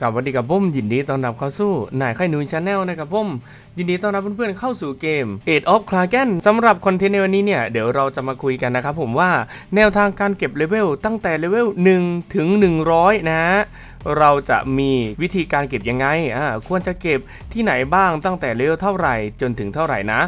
กับวันดีกับผมยินดีต้อนรับเข้าสู่นายไข่นูชาแนลนะครับผมยินดีต้อนรับเพื่อนๆเข้าสู่เกม Age of Kraken สำหรับคอนเทนต์ในวันนี้เนี่ย เดี๋ยวเราจะมาคุยกันนะครับผมว่าแนวทางการเก็บเลเวลตั้งแต่เลเวล1ถึง 100นะฮะเราจะมีวิธีการเก็บยังไงอ่าควรจะเก็บที่ไหนบ้างตั้งแต่เลเวลเท่าไหร่จนถึงเท่าไหร่นะ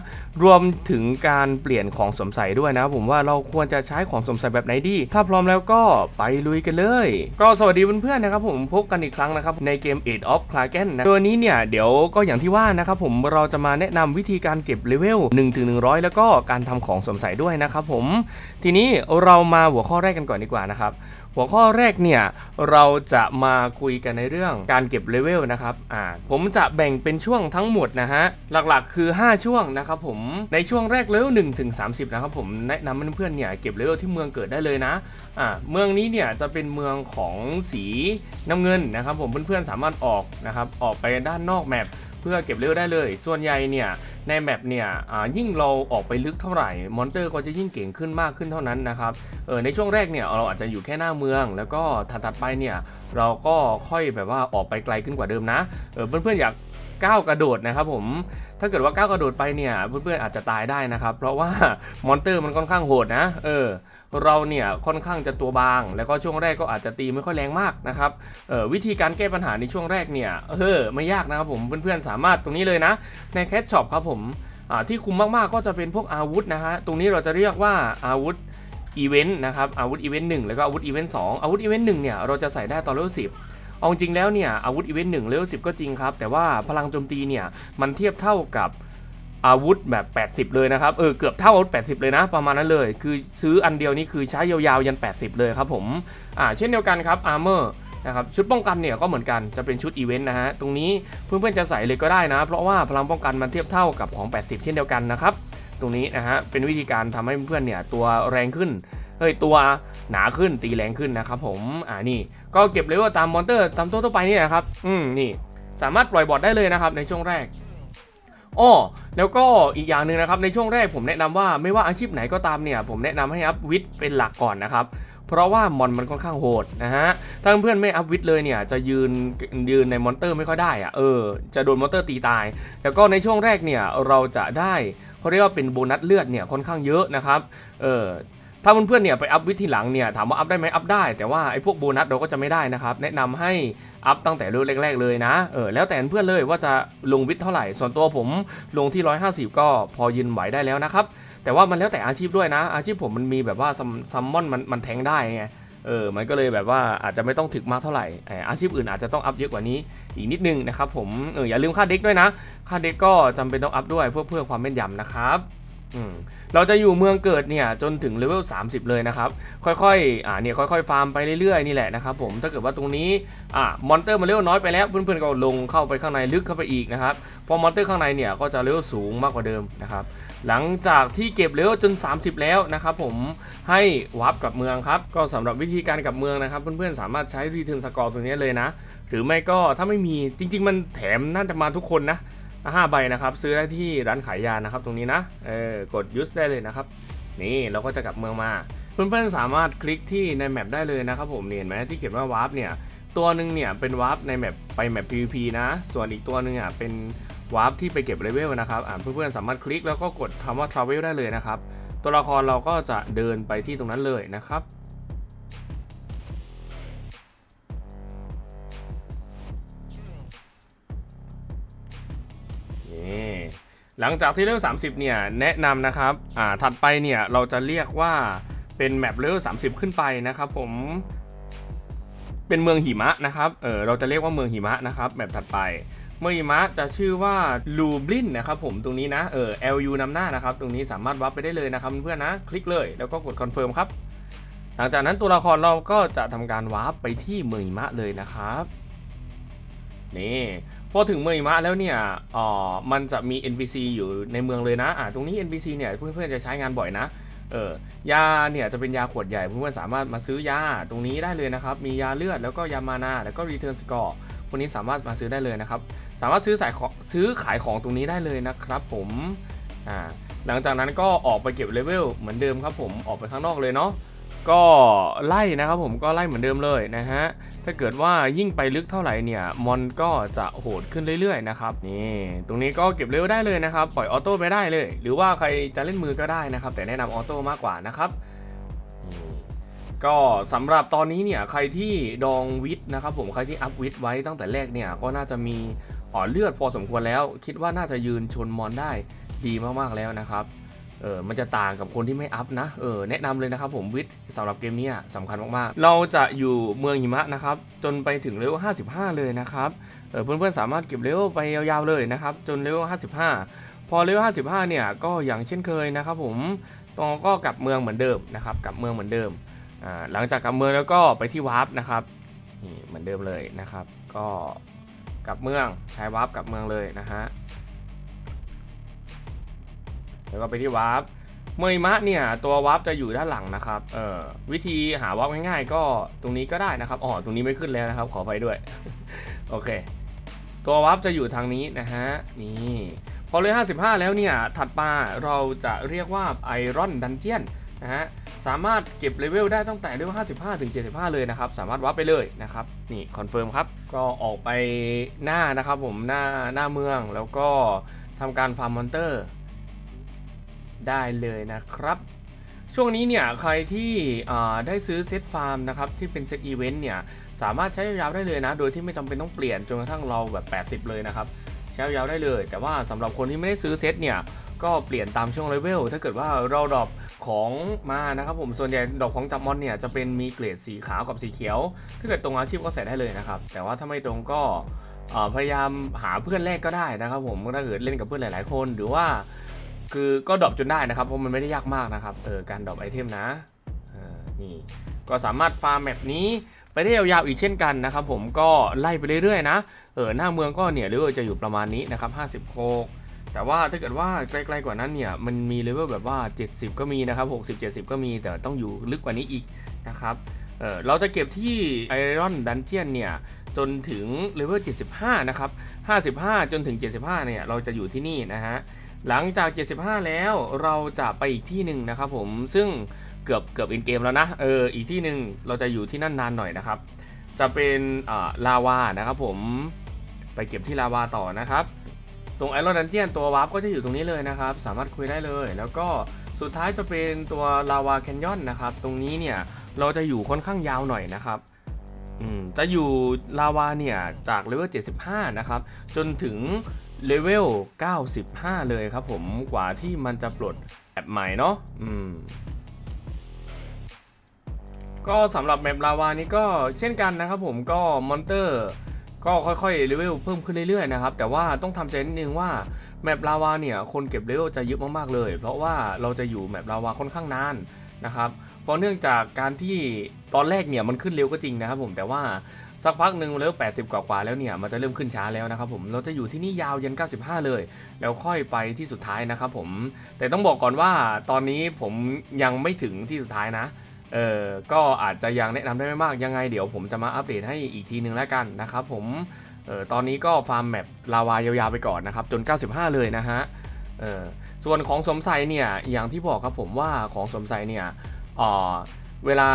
รวมถึงการเปลี่ยนของสมใส่ด้วยนะผมว่าเราควรจะใช้ของสมใส่แบบไหนดี ถ้าพร้อมแล้วก็ไปลุยกันเลย ก็สวัสดีเพื่อนๆนะครับผมพบกันอีกครั้งนะครับในเกม Age of Kraken นะตัวนี้เนี่ยเดี๋ยวก็อย่างที่ว่านะครับผมเราจะมาแนะนำวิธีการเก็บเลเวล1ถึง100 แล้วก็การทำของสมใส่ด้วยนะครับผม ทีนี้เรามาหัวข้อแรกกันก่อนดีกว่านะครับหัวข้อแรกเนี่ยเราจะมาคุยกันในเรื่องการเก็บเลเวลนะครับอ่าผมจะแบ่งเป็นช่วงทั้งหมดนะฮะหลักๆคือ 5 ช่วงนะครับผมในช่วงแรกเลเวล1ถึง30 นะครับผมแนะนำเพื่อนๆเนี่ยเก็บเลเวลที่เมืองเกิดได้เลยนะอ่าเมืองนี้เนี่ยจะเป็นเมืองของสีน้ำเงินนะครับผมเพื่อนๆสามารถออกนะครับออกไปด้านนอกแมปเพื่อเก็บเลเวลได้เลย ส่วนใหญ่เนี่ยในแมปเนี่ยยิ่งเราออกไปลึกเท่าไหร่ มอนเตอร์ก็จะยิ่งเก่งขึ้นมากขึ้นเท่านั้นนะครับเออในช่วงแรกเนี่ยเราอาจจะอยู่แค่หน้าเมือง แล้วก็ถัดๆไปเนี่ยเราก็ค่อยแบบว่าออกไปไกลขึ้นกว่าเดิมนะเออเพื่อนๆอยาก ก้าวกระโดดนะครับผมถ้าเกิดว่าก้าวกระโดดไปเนี่ยเพื่อนๆอาจจะตายได้นะครับ เพราะว่ามอนเตอร์มันค่อนข้างโหดนะ เออ เราเนี่ยค่อนข้างจะตัวบาง แล้วก็ช่วงแรกก็อาจจะตีไม่ค่อยแรงมากนะครับเออวิธีการแก้ปัญหาในช่วงแรกเนี่ยเออไม่ยากนะครับผมเพื่อนๆสามารถตรงนี้เลยนะ ในแคชช็อปครับผมอ่าที่คุ้มมากๆก็จะเป็นพวกอาวุธนะฮะตรงนี้เราจะเรียกว่าอาวุธอีเวนต์นะครับอาวุธอีเวนต์หนึ่งแล้วก็อาวุธอีเวนต์สองอาวุธอีเวนต์หนึ่งเนี่ยเราจะใส่ได้ตอนเลเวลสิบ เอาจริงแล้วเนี่ยอาวุธอีเวนต์หนึ่งเลเวลสิบก็จริงครับ แต่ว่าพลังโจมตีเนี่ยมันเทียบเท่ากับอาวุธแบบ 80 เลยนะครับ เออ เกือบเท่าอาวุธ 80 เลยนะ ประมาณนั้นเลย คือซื้ออันเดียวนี่คือใช้ยาวๆ ยัน 80 เลยครับผม อ่า เช่นเดียวกันครับ อาร์เมอร์นะครับ ชุดป้องกันเนี่ยก็เหมือนกัน จะเป็นชุดอีเวนต์นะฮะ ตรงนี้เพื่อนๆจะใส่เลยก็ได้นะ เพราะว่าพลังป้องกันมันเทียบเท่ากับของ 80 เช่นเดียวกันนะครับ ตรงนี้นะฮะ เป็นวิธีการทำให้เพื่อนๆเนี่ยตัวแรงขึ้น เฮ้ยตัวหนาขึ้นตีแรงขึ้นนะครับผมอ่านี่ก็เก็บเลเวลตามมอนเตอร์ตามตัวทั่วไปนี่นะครับอืมนี่สามารถปล่อยบอทได้เลยนะครับในช่วงแรกอ้อแล้วก็อีกอย่างหนึ่งนะครับในช่วงแรกผมแนะนำว่าไม่ว่าอาชีพไหนก็ตามเนี่ย ผมแนะนำให้อัพวิทย์เป็นหลักก่อนนะครับเพราะว่ามอนมันค่อนข้างโหดนะฮะ ถ้าเพื่อนไม่อัพวิทย์เลยเนี่ยจะยืนยืนในมอนเตอร์ไม่ค่อยได้อะเออ จะโดนมอนเตอร์ตีตาย แล้วก็ในช่วงแรกเนี่ยเราจะได้เขาเรียกว่าเป็นโบนัสเลือดเนี่ยค่อนข้างเยอะนะครับ เออ ถ้าเพื่อนๆเนี่ยไปอัพวิทย์ทีหลังเนี่ยถามว่าอัพได้ไหมอัพได้ แต่ว่าไอ้พวกโบนัสเราก็จะไม่ได้นะครับ แนะนำให้อัพตั้งแต่ริ่มแรก ๆ เลยนะ เออแล้วแต่เพื่อนเลยว่าจะลงวิทย์เท่าไหร่ ส่วนตัวผมลงที่ 150 ก็พอยืนไหวได้แล้วนะครับ แต่ว่ามันแล้วแต่อาชีพด้วยนะ อาชีพผมมันมีแบบว่าซัมซัมมอนมันมันแทงได้ไงเออ มันก็เลยแบบว่าอาจจะไม่ต้องถึกมากเท่าไหร่อออาชีพอื่นอาจจะต้องอัพเยอะกว่านี้อีกนิดนึงนะครับผม เอออย่าลืมค่าเด็กด้วยนะ ค่าเด็กก็จำเป็นต้องอัพด้วยเพื่อเพื่อความแม่นยำนะครับ เราจะอยู่เมืองเกิดเนี่ยจนถึงเลเวล 30 เลยนะครับ ค่อยๆอ่าเนี่ยค่อยๆฟาร์มไปเรื่อยๆนี่แหละนะครับผมถ้าเกิดว่าตรงนี้อ่ามอนเตอร์มันเลเวลน้อยไปแล้วเพื่อนๆก็ลงเข้าไปข้างในลึกเข้าไปอีกนะครับพอมอนเตอร์ข้างในเนี่ยก็จะเลเวลสูงมากกว่าเดิมนะครับหลังจากที่เก็บเลเวลจน 30 แล้วนะครับผมให้วาร์ปกลับเมืองครับก็สำหรับวิธีการกลับเมืองนะครับ เพื่อนๆสามารถใช้รีเทิร์นสกอร์ตัวนี้เลยนะ หรือไม่ก็ถ้าไม่มีจริง ๆ มันแถมน่าจะมาทุกคนนะ ห้าใบนะครับ ซื้อได้ที่ร้านขายยานะครับ ตรงนี้นะเออกดยูสได้เลยนะครับ นี่เราก็จะกลับเมืองมาเพื่อนๆสามารถคลิกที่ในแมปได้เลยนะครับผมเห็นไหมที่เขียนว่าวาร์ปเนี่ยตัวหนึ่งเนี่ยเป็นวาร์ปในแมปไปแมป PVP นะ ส่วนอีกตัวหนึ่งอะเป็นวาร์ปที่ไปเก็บเลเวลนะครับอ่าเพื่อนๆสามารถคลิกแล้วก็กดคำว่า Travel ได้เลยนะครับ ตัวละครเราก็จะเดินไปที่ตรงนั้นเลยนะครับ หลังจากที่เลเวล30 เนี่ย แนะนำนะครับ อ่า ถัดไปเนี่ย เราจะเรียกว่าเป็นแมปเลเวล30 ขึ้นไปนะครับผม เป็นเมืองหิมะนะครับ เออเราจะเรียกว่าเมืองหิมะนะครับแบบถัดไป เมืองหิมะจะชื่อว่าลูบลินนะครับผมตรงนี้นะ เออ LU นำหน้านะครับ ตรงนี้สามารถวับไปได้เลยนะครับเพื่อนนะ คลิกเลย แล้วก็กดคอนเฟิร์มครับ หลังจากนั้นตัวละครเราก็จะทำการวาร์ปไปที่เมืองหิมะเลยนะครับ นี่พอถึงเมืองหิมะแล้วเนี่ยอ๋อมันจะมี NPC อยู่ในเมืองเลยนะอ่าตรงนี้ NPC เนี่ยเพื่อนๆจะใช้งานบ่อยนะเออยาเนี่ยจะเป็นยาขวดใหญ่เพื่อนๆสามารถมาซื้อยาตรงนี้ได้เลยนะครับ มียาเลือดแล้วก็ยามานาแล้วก็ Return Score พวกนี้สามารถมาซื้อได้เลยนะครับ สามารถซื้อสายของซื้อขายของตรงนี้ได้เลยนะครับ ผมอ่าหลังจากนั้นก็ออกไปเก็บเลเวลเหมือนเดิมครับผมออกไปข้างนอกเลยเนาะ ก็ไล่นะครับผมก็ไล่เหมือนเดิมเลยนะฮะถ้าเกิดว่ายิ่งไปลึกเท่าไหร่เนี่ยมอนก็จะโหดขึ้นเรื่อยๆนะครับนี่ตรงนี้ก็เก็บเร็วได้เลยนะครับปล่อยออโต้ไปได้เลย หรือว่าใครจะเล่นมือก็ได้นะครับ แต่แนะนำออโต้มากกว่านะครับนี่ก็สำหรับตอนนี้เนี่ยใครที่ดองวิทนะครับผมใครที่อัพวิทไว้ตั้งแต่แรกเนี่ยก็น่าจะมีอ่อเลือดพอสมควรแล้ว คิดว่าน่าจะยืนชนมอนได้ดีมากๆแล้วนะครับ เออ มันจะต่างกับคนที่ไม่อัพนะ เออ แนะนำเลยนะครับผมวิทย์สำหรับเกมนี้ยสำคัญมากๆ เราจะอยู่เมืองหิมะนะครับ จนไปถึงเลเวล55 เลยนะครับ เออ เพื่อนๆ สามารถเก็บเลเวลไปยาวๆเลยนะครับ จนเลเวล55 พอเลเวล55 เนี่ย ก็อย่างเช่นเคยนะครับผมตองก็กลับเมืองเหมือนเดิมนะครับ กลับเมืองเหมือนเดิม อ่า หลังจากกลับเมืองแล้วก็ไปที่วาร์ปนะครับ นี่เหมือนเดิมเลยนะครับ ก็กลับเมืองใช้วาร์ปกลับเมืองเลยนะฮะ แล้วก็ไปที่วาร์ปเมยมะเนี่ยตัววาร์ปจะอยู่ด้านหลังนะครับเอ่อวิธีหาวาร์ปง่ายๆ ก็ตรงนี้ก็ได้นะครับอ๋อตรงนี้ไม่ขึ้นแล้วนะครับขอไปด้วย โอเค ตัววาร์ปจะอยู่ทางนี้นะฮะนี่พอเลย 55 แล้วเนี่ย ถัดมาเราจะเรียกว่าไอรอนดันเจียนนะฮะ สามารถเก็บเลเวลได้ตั้งแต่เลเวล 55 ถึง 75 เลยนะครับ สามารถวาร์ปไปเลยนะครับ นี่คอนเฟิร์มครับ ก็ออกไปหน้านะครับผม หน้าหน้าเมืองแล้วก็ทำการฟาร์มมอนเตอร์ ได้เลยนะครับ ช่วงนี้เนี่ยใครที่ได้ซื้อเซตฟาร์มนะครับที่เป็นเซตอีเวนต์เนี่ยสามารถใช้ยาวได้เลยนะ โดยที่ไม่จำเป็นต้องเปลี่ยนจนกระทั่งเราแบบ 80 เลยนะครับใช้ยาวได้เลย แต่ว่าสำหรับคนที่ไม่ได้ซื้อเซตเนี่ยก็เปลี่ยนตามช่วงเลเวลถ้าเกิดว่าเราดรอปของมานะครับผมส่วนใหญ่ดรอปของจับมอนเนี่ยจะเป็นมีเกรดสีขาวกับสีเขียว ถ้าเกิดตรงอาชีพก็ใส่ได้เลยนะครับ แต่ว่าถ้าไม่ตรงก็พยายามหาเพื่อนแรกก็ได้นะครับผมถ้าเกิดเล่นกับเพื่อนหลาย ๆ คนหรือว่า คือก็ดรอปจนได้นะครับเพราะมันไม่ได้ยากมากนะครับเออการดรอปไอเทมนะนี่ก็สามารถฟาร์มแมปนี้ไปได้ยาวๆอีกเช่นกันนะครับผมก็ไล่ไปเรื่อยๆนะเออหน้าเมืองก็เนี่ยเลเวลจะอยู่ประมาณนี้นะครับ50โคกแต่ว่าถ้าเกิดว่าไกลๆกว่านั้นเนี่ยมันมีเลเวลแบบว่า 70 ก็มีนะครับ60 70 ก็มีแต่ต้องอยู่ลึกกว่านี้อีกนะครับเออเราจะเก็บที่ไอรอนดันเจียนเนี่ยจนถึงเลเวล75 นะครับ 55 จนถึง 75 เนี่ยเราจะอยู่ที่นี่นะฮะ หลังจาก 75 แล้วเราจะไปอีกที่หนึ่งนะครับผมซึ่งเกือบเกือบอินเกมแล้วนะเอออีกที่หนึ่งเราจะอยู่ที่นั่นนานหน่อยนะครับ จะเป็นลาวานะครับผมไปเก็บที่ลาวาต่อนะครับ ตรงไอรอนดันเจียนตัววาร์ปก็จะอยู่ตรงนี้เลยนะครับ สามารถคุยได้เลย แล้วก็สุดท้ายจะเป็นตัวลาวาแคนยอนนะครับ ตรงนี้เนี่ยเราจะอยู่ค่อนข้างยาวหน่อยนะครับอืมจะอยู่ลาวาเนี่ยจากเลเวล75 นะครับ จนถึง เลเวล 95 เลยครับผมกว่าที่มันจะปลดแบบใหม่เนาะอืมก็สำหรับแมปลาวานี้ก็เช่นกันนะครับผมก็มอนเตอร์ก็ค่อยๆเลเวลเพิ่มขึ้นเรื่อยๆนะครับแต่ว่าต้องทำใจนิดนึงว่าแมปลาวาเนี่ยคนเก็บเลเวลจะเยอะมากๆเลย เพราะว่าเราจะอยู่แมปลาวาค่อนข้างนาน นะครับเพราะเนื่องจากการที่ตอนแรกเนี่ยมันขึ้นเร็วก็จริงนะครับผมแต่ว่าสักพักหนึ่งเลเว80 กว่าๆแล้วเนี่ยมันจะเริ่มขึ้นช้าแล้วนะครับผมเราจะอยู่ที่นี่ยาวยัน 95 เลย แล้วค่อยไปที่สุดท้ายนะครับผมแต่ต้องบอกก่อนว่าตอนนี้ผมยังไม่ถึงที่สุดท้ายนะเออก็อาจจะยังแนะนำได้ไม่มากยังไงเดี๋ยวผมจะมาอัปเดตให้อีกทีนึงแล้วกันนะครับผมเออตอนนี้ก็ฟาร์มแมปลาวายาวๆไปก่อนนะครับจน 95 เลยนะฮะ เออส่วนของสมใส่เนี่ยอย่างที่บอกครับผมว่าของสมใส่เนี่ยอ่าเวลา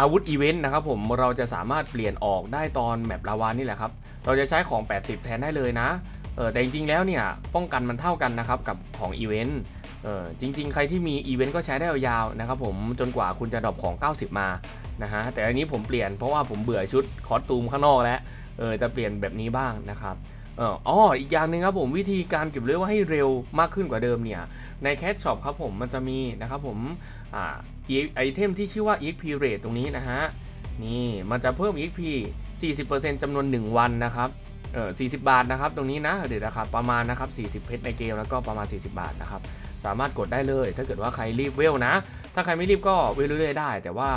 อาวุธอีเวนต์นะครับผมเราจะสามารถเปลี่ยนออกได้ตอนแมปลาวานี่แหละครับ เราจะใช้ของ 80 แทนได้เลยนะเออแต่จริงๆแล้วเนี่ยป้องกันมันเท่ากันนะครับกับของอีเวนต์เออจริง ๆ ใครที่มีอีเวนต์ก็ใช้ได้ยาวๆนะครับผมจนกว่าคุณจะดรอปของ 90 มานะฮะแต่อันนี้ผมเปลี่ยนเพราะว่าผมเบื่อชุดคอสตูมข้างนอกแล้วเออจะเปลี่ยนแบบนี้บ้างนะครับ อ๋ออีกอย่างหนึ่งครับผมวิธีการเก็บเลเวลให้เร็วมากขึ้นกว่าเดิมเนี่ยในแคชช็อปครับผมมันจะมีนะครับผมอ่าไอเทมที่ชื่อว่า EXP rate ตรงนี้นะฮะนี่มันจะเพิ่ม EXP 40%จำนวน 1 วันนะครับเออ40 บาทนะครับ ตรงนี้นะเดี๋ยวนะครับประมาณนะครับ 40 เพชรในเกมแล้วก็ประมาณ 40 บาทนะครับ สามารถกดได้เลย ถ้าเกิดว่าใครรีบเวลนะ ถ้าใครไม่รีบก็เวลเรื่อยๆได้ แต่ว่า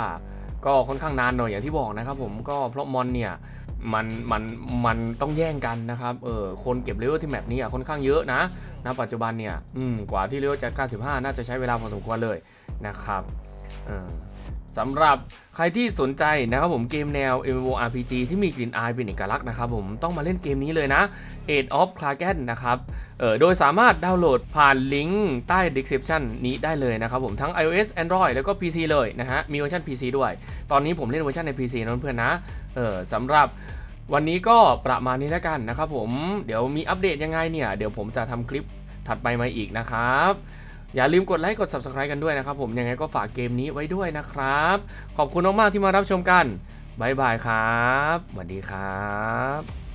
ก็ค่อนข้างนานหน่อยอย่างที่บอกนะครับผมก็เพราะมอนเนี่ย มันมันมันต้องแย่งกันนะครับ เออคนเก็บเลเวลที่แมปนี้อะค่อนข้างเยอะนะณปัจจุบันเนี่ย อืม กว่าที่เลเวลจะ 95 น่าจะใช้เวลาพอสมควรเลยนะครับ เออ สำหรับใครที่สนใจนะครับผมเกมแนว MMORPG ที่มีกลิ่นอายเป็นเอกลักษณ์นะครับผมต้องมาเล่นเกมนี้เลยนะ Age of Kraken นะครับเออโดยสามารถดาวน์โหลดผ่านลิงก์ใต้ description นี้ได้เลยนะครับผมทั้ง iOS Android แล้วก็ PC เลยนะฮะมีเวอร์ชัน PC ด้วย ตอนนี้ผมเล่นเวอร์ชันใน PC นะเพื่อนนะเออสำหรับวันนี้ก็ประมาณนี้แล้วกันนะครับผมเดี๋ยวมีอัปเดตยังไงเนี่ยเดี๋ยวผมจะทำคลิปถัดไปมาอีกนะครับ อย่าลืมกดไลค์กด Subscribe กันด้วยนะครับผมยังไงก็ฝากเกมนี้ไว้ด้วยนะครับ ขอบคุณมากๆที่มารับชมกันบ๊ายบายครับสวัสดีครับ